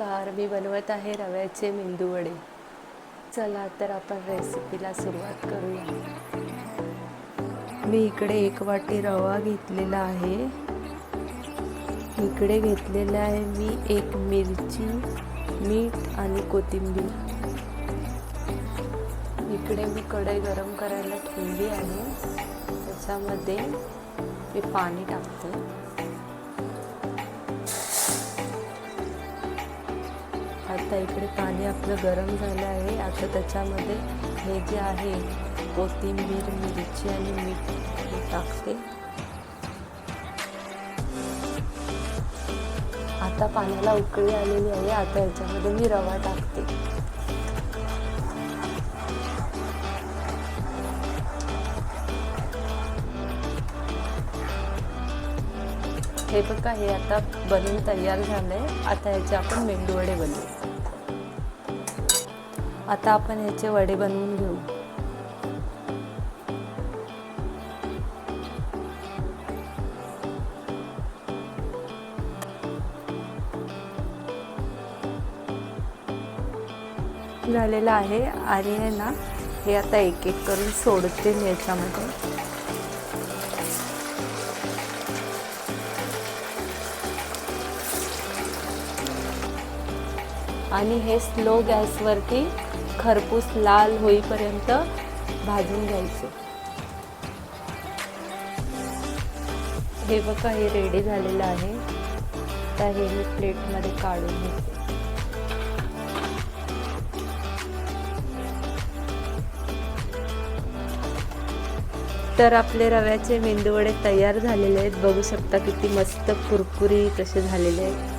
मी बनवत आहे रव्याचे मेंदू वडे. चला तर आपण रेसिपीला सुरुवात करूया. मी इकडे एक वाटी रवा घेतलेला आहे. इकडे घेतलेला आहे मी एक मिरची मीठ आणि कोथिंबीर. इकडे मी कढई गरम करायला ठेवली आहे. त्याच्यामध्ये मी पाणी टाकते. आता इकडे पाणी आपलं गरम झालं आहे. आता त्याच्यामध्ये हे जे आहे कोथिंबीर मिरची आणि मीठ हे टाकते. आता पाण्याला उकळी आलेली आहे. आता याच्यामध्ये मी रवा टाकते. हे बघा हे आता बनवून तयार झालंय. आता ह्याचे आपण मेंदू वडे बनवू. आता आपण ह्याचे वडे बनवून घेऊ. झालेलं आहे आणि आहे ना हे आता एक एक करून सोडते मी याच्यामध्ये. आणि हे स्लो गॅसवरती खरपूस लाल होईपर्यंत भाजून घ्यायचे. हे बघा हे रेडी झालेलं आहे. तर हे मी प्लेटमध्ये काढून घेते. तर आपले रव्याचे मेंदूवडे तयार झालेले आहेत. बघू शकता किती मस्त कुरकुरी तसे झालेले आहेत.